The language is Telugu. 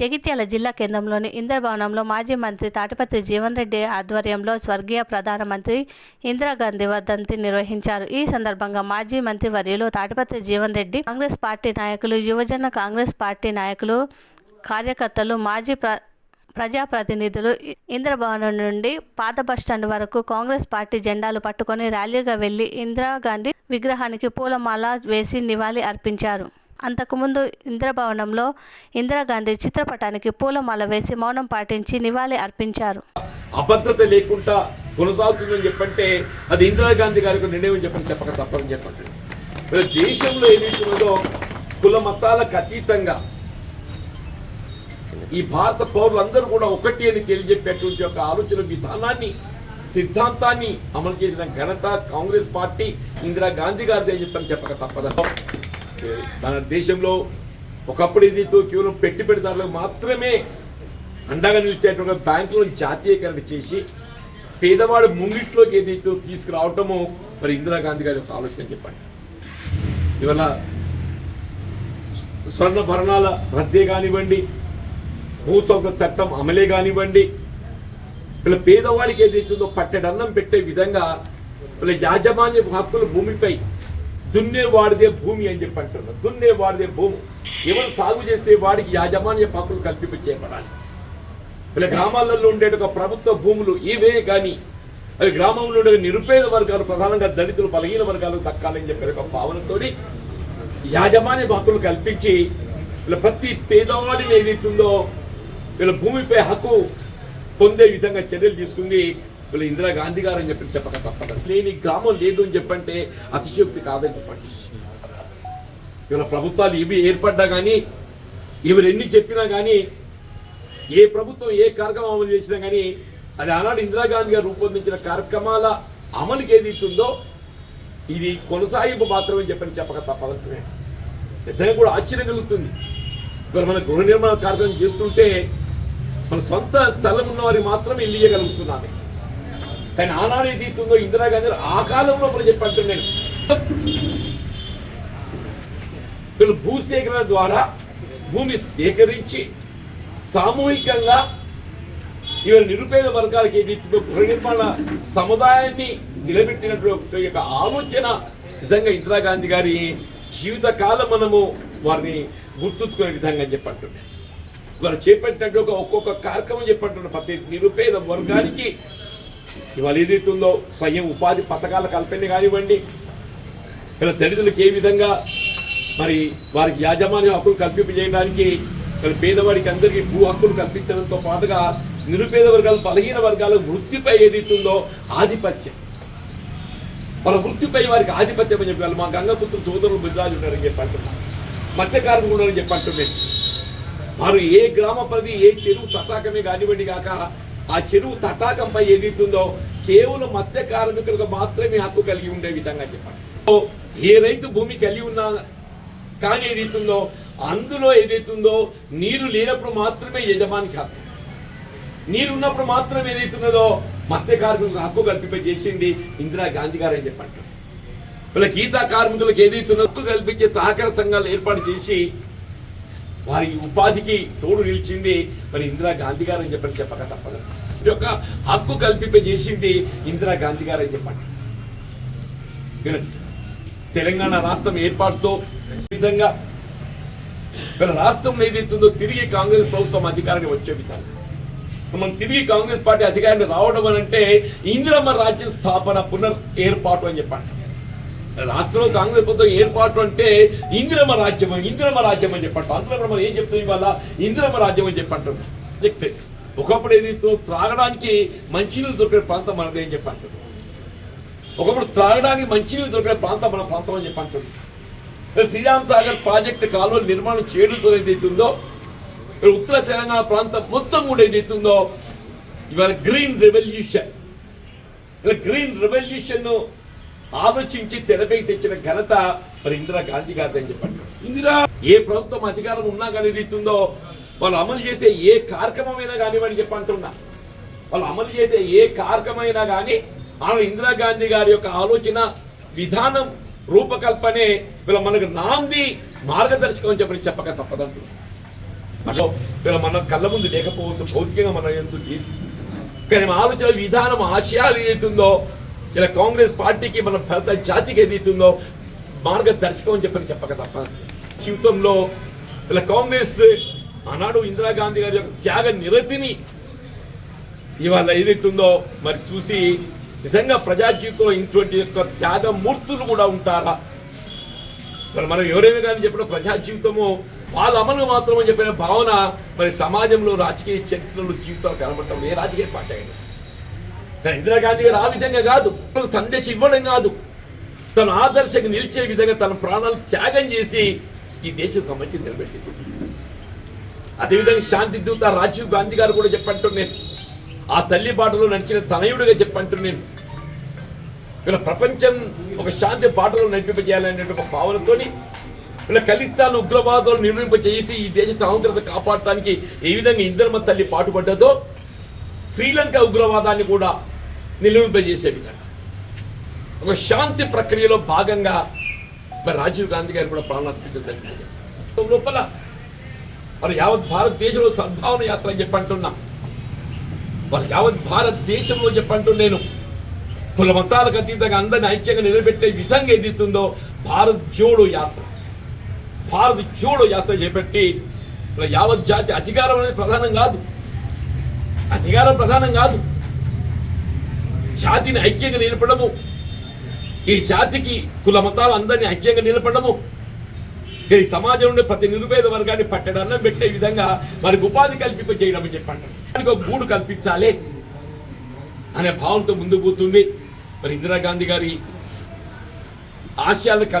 జగిత్యాల జిల్లా కేంద్రంలోని ఇంద్రభవనంలో మాజీ మంత్రి తాటిపత్రి జీవన్ రెడ్డి ఆధ్వర్యంలో స్వర్గీయ ప్రధానమంత్రి ఇందిరాగాంధీ వర్ధంతి నిర్వహించారు. ఈ సందర్భంగా మాజీ మంత్రి వర్యులు తాటిపత్రి జీవన్ రెడ్డి కాంగ్రెస్ పార్టీ నాయకులు యువజన కాంగ్రెస్ పార్టీ నాయకులు కార్యకర్తలు మాజీ ప్ర ప్రజాప్రతినిధులు ఇంద్రభవనం నుండి పాత బస్టాండ్ వరకు కాంగ్రెస్ పార్టీ జెండాలు పట్టుకొని ర్యాలీగా వెళ్ళి ఇందిరాగాంధీ విగ్రహానికి పూలమాల వేసి నివాళి అర్పించారు. అంతకుముందు ఇంద్రభవనంలో ఇందిరాగాంధీ చిత్రపటానికి పూలమాల వేసి మౌనం పాటించి నివాళి అర్పించారు. అభద్రత లేకుండా కొనసాగుతుందని చెప్పంటే అది ఇందిరాగాంధీ గారికి నిర్ణయం చెప్పని చెప్పక తప్పని చెప్పండి. దేశంలో ఏదైతున్నదో కుల మతాలకు అతీతంగా ఈ భారత పౌరులందరూ కూడా ఒకటి అని తెలియజెప్పేటువంటి ఒక ఆలోచన విధానాన్ని సిద్ధాంతాన్ని అమలు చేసిన ఘనత కాంగ్రెస్ పార్టీ ఇందిరాగాంధీ గారిది చెప్పని చెప్పక తప్పదు? మన దేశంలో ఒకప్పుడు ఏదైతే కేవలం పెట్టుబడిదారులకు మాత్రమే అండగా నిలిచేటువంటి బ్యాంకులను జాతీయకరణ చేసి పేదవాడు ముంగిట్లోకి ఏదైతే తీసుకురావటమో మరి ఇందిరాగాంధీ గారి యొక్క ఆలోచన చెప్పండి. ఇవాళ స్వర్ణ భరణాల రద్దే కానివ్వండి భూసౌక చట్టం అమలే కానివ్వండి వీళ్ళ పేదవాడికి ఏదైతుందో పట్టెడన్నం పెట్టే విధంగా వీళ్ళ యాజమాన్య హక్కులు భూమిపై దున్నేవాడిదే భూమి అని చెప్పి అంటున్నారు. దున్నేవాడిదే భూమి. ఎవరు సాగు చేస్తే వాడికి యాజమాన్య హక్కులు కల్పించేయబడాలి వీళ్ళ గ్రామాలలో ఉండే ఒక ప్రభుత్వ భూములు ఇవే కానీ అవి గ్రామంలో ఉండే నిరుపేద వర్గాలు ప్రధానంగా దళితులు బలహీన వర్గాలు దక్కాలని చెప్పే ఒక భావనతో యాజమాన్య హక్కులు కల్పించి వీళ్ళ ప్రతి పేదవాడిని ఏదైతుందో వీళ్ళ భూమిపై హక్కు పొందే విధంగా చర్యలు తీసుకుంది వీళ్ళ ఇందిరాగాంధీ గారు అని చెప్పి చెప్పక తప్పదు. లేని గ్రామం లేదు అని చెప్పంటే అతిశక్తి కాదని చెప్పండి. ఇవాళ ప్రభుత్వాలు ఇవి ఏర్పడ్డా కానీ ఇవి ఎన్ని చెప్పినా కానీ ఏ ప్రభుత్వం ఏ కార్యక్రమం అమలు చేసినా కానీ అది ఆనాడు ఇందిరాగాంధీ గారు రూపొందించిన కార్యక్రమాల అమలుకి ఏది ఇస్తుందో ఇది కొనసాగింపు మాత్రమే చెప్పని చెప్పక తప్పదంటున్నాను నిజంగా కూడా ఆశ్చర్యం కలుగుతుంది. ఇప్పుడు మన గృహ నిర్మాణ కార్యక్రమం చేస్తుంటే మన సొంత స్థలం ఉన్న వారికి మాత్రమే ఇల్లు ఇవ్వగలుగుతున్నాను కానీ ఆనాడు ఏది ఇస్తుందో ఇందిరాగాంధీ ఆ కాలంలో కూడా నేను వీళ్ళు భూసేకరణ ద్వారా భూమి సేకరించి సామూహికంగా ఇవాళ నిరుపేద వర్గాలకి ఏది గృహ సముదాయాన్ని నిలబెట్టినటువంటి యొక్క ఆలోచన నిజంగా ఇందిరాగాంధీ గారి జీవితకాలం మనము వారిని గుర్తుంచుకునే విధంగా చెప్పంటుండే వారు చేపట్టినట్టు ఒక ఒక్కొక్క కార్యక్రమం చెప్పంటున్న ప్రతి నిరుపేద వర్గానికి ఇవాళ ఏదైతుందో స్వయం ఉపాధి పథకాల కల్పన కానివ్వండి. ఇలా దళితులకు ఏ విధంగా మరి వారికి యాజమాన్య హక్కులు కల్పింపజేయడానికి మరి పేదవాడికి అందరికీ భూ హక్కులు కల్పించడంతో పాటుగా నిరుపేద వర్గాలు బలహీన వర్గాల వృత్తిపై ఏదైతుందో ఆధిపత్యం. వాళ్ళ వృత్తిపై వారికి ఆధిపత్యం అని చెప్పాలి మా గంగపుత్రులు సోదరులు బుద్ధరాజు ఉన్నారని చెప్పంటున్నారు మత్స్యకారులు ఉన్నారని చెప్పంటున్నాను వారు ఏ గ్రామ పరిధి ఏ చెరువు తటాకమే కానివ్వండి కాక ఆ చెరువు తటాకంపై ఏదైతుందో కేవలం మత్స్య కార్మికులకు మాత్రమే హక్కు కలిగి ఉండే విధంగా చెప్పండి. ఏ రైతు భూమి కలిగి ఉన్నా కానీ ఏదైతుందో అందులో ఏదైతుందో నీరు లేనప్పుడు మాత్రమే యజమానికి హక్కు. నీరు ఉన్నప్పుడు మాత్రమే ఏదైతున్నదో మత్స్య కార్మికులకు హక్కు కల్పింపజేసింది చేసింది ఇందిరా గారు అని చెప్పండి. ఇలా గీతా కార్మికులకు ఏదైతున్నదో హక్కు కల్పించే సహకార సంఘాలు ఏర్పాటు చేసి వారి ఉపాధికి తోడు నిలిచింది మరి ఇందిరా గాంధీ గారు అని చెప్పని చెప్పక తప్పదు. యొక్క హక్కు కల్పింప చేసింది ఇందిరా గాంధీ గారు అని చెప్పండి. తెలంగాణ రాష్ట్రం ఏర్పాటుతో విధంగా వీళ్ళ రాష్ట్రం ఏదైతుందో తిరిగి కాంగ్రెస్ ప్రభుత్వం అధికారాన్ని వచ్చే విధానం మనం తిరిగి కాంగ్రెస్ పార్టీ అధికారాన్ని రావడం అని అంటే ఇందిరమ్మ రాజ్యం స్థాపన పునర్ ఏర్పాటు అని చెప్పండి. రాష్ట్రంలో కాంగ్రెస్ ప్రభుత్వం ఏర్పాటు అంటే ఇందిరమ్మ రాజ్యం ఇందిరమ్మ రాజ్యం అని చెప్పండి. అందులో మనం ఏం చెప్తుంది ఇవాళ? ఇందిరమ్మ రాజ్యం అని చెప్పంటున్నాం ఒకప్పుడు ఏదైతే త్రాగడానికి మంచినీళ్ళు దొరికే ప్రాంతం మనది అని చెప్పంటున్నాం ఒకప్పుడు త్రాగడానికి మంచినీళ్ళు దొరికే ప్రాంతం మన ప్రాంతం అని చెప్పంటున్నాం శ్రీరామ్ సాగర్ ప్రాజెక్టు కాలువ నిర్మాణం చేయడంతో ఏదైతుందో ఇక్కడ ఉత్తర తెలంగాణ ప్రాంతం మొత్తం కూడా ఏదైతుందో ఇవాళ గ్రీన్ రెవల్యూషన్. ఇలా గ్రీన్ రెవల్యూషన్ ఆలోచించి తెరపై తెచ్చిన ఘనత మరి ఇందిరా గాంధీ గారి అని చెప్పండి ఇందిరా ఏ ప్రభుత్వం అధికారం ఉన్నా కానీ ఏదైతుందో వాళ్ళు అమలు చేసే ఏ కార్యక్రమమైనా కానివ్వని చెప్పంటున్నా వాళ్ళు అమలు చేసే ఏ కార్యక్రమైనా కానీ ఆమె ఇందిరాగాంధీ గారి యొక్క ఆలోచన విధానం రూపకల్పనే వీళ్ళ మనకు నాంది మార్గదర్శకం అని చెప్పని చెప్పక తప్పదండి. మనలో వీళ్ళ మన కళ్ళ ముందు లేకపోవచ్చు భౌతికంగా మన ఎందుకు లేదు కానీ మన ఆలోచన విధానం ఆశయాలు ఏదైతుందో ఇలా కాంగ్రెస్ పార్టీకి మన భారత జాతికి ఏదైతుందో మార్గదర్శకం అని చెప్పని చెప్పక తప్ప జీవితంలో ఇలా కాంగ్రెస్ ఆనాడు ఇందిరాగాంధీ గారి యొక్క త్యాగ నిరతిని ఇవాళ ఏదైతుందో మరి చూసి నిజంగా ప్రజా జీవితంలో ఇటువంటి యొక్క త్యాగ మూర్తులు కూడా ఉంటారా? మరి మనం ఎవరైనా కానీ చెప్పిన ప్రజా జీవితము వాళ్ళ అమలు మాత్రం అని చెప్పిన భావన మరి సమాజంలో రాజకీయ చరిత్రలో జీవితాలు కనబడటం ఏ రాజకీయ పార్టీ అయినా. ఇందిరాగాంధీ గారు ఆ విధంగా కాదు. సందేశం ఇవ్వడం కాదు. తన ఆదర్శంగా నిలిచే విధంగా తన ప్రాణాలు త్యాగం చేసి ఈ దేశ సమస్య నిలబెట్టింది. అదేవిధంగా శాంతి దూత రాజీవ్ గాంధీ గారు కూడా చెప్పంటూ నేను ఆ తల్లి బాటలో నడిచిన తనయుడిగా చెప్పంటూ నేను ఇలా ప్రపంచం ఒక శాంతి బాటలో నడిపింపజేయాలనే ఒక భావనతోని ఇలా ఖలిస్తాన్ ఉగ్రవాదాలు నిర్మింపజేసి ఈ దేశ సమగ్రత కాపాడటానికి ఏ విధంగా ఇంద్రమ తల్లి పాటుపడ్డదో శ్రీలంక ఉగ్రవాదాన్ని కూడా నిలువింపజేసే విధంగా. ఒక శాంతి ప్రక్రియలో భాగంగా రాజీవ్ గాంధీ గారు కూడా ప్రాణార్పించడం లోపల మరి యావత్ భారతదేశంలో సద్భావన యాత్ర చెప్పంటున్నా మరి యావత్ భారతదేశంలో చెప్పంటూ నేను. కుల మతాలకు అతీతంగా అందరిని ఐక్యంగా నిలబెట్టే విధంగా ఏదైతుందో భారత్ జోడో యాత్ర. భారత్ జోడో యాత్ర చేపట్టి యావత్ జాతి అధికారం అనేది ప్రధానం కాదు. అధికారం ప్రధానం కాదు. జాతిని ఐక్యంగా నిలపడము ఈ జాతికి కుల మతాలు అందరినీ ఐక్యంగా నిలపడము ఈ సమాజంలో ప్రతి నిరుపేద వర్గాన్ని పట్టడంలో పెట్టే విధంగా మనకు ఉపాధి కల్పింప చేయడం అని చెప్పంటారు. దానికి ఒక గూడు కల్పించాలి అనే భావంతో ముందు పోతుంది. మరి ఇందిరాగాంధీ గారి ఆశయాలను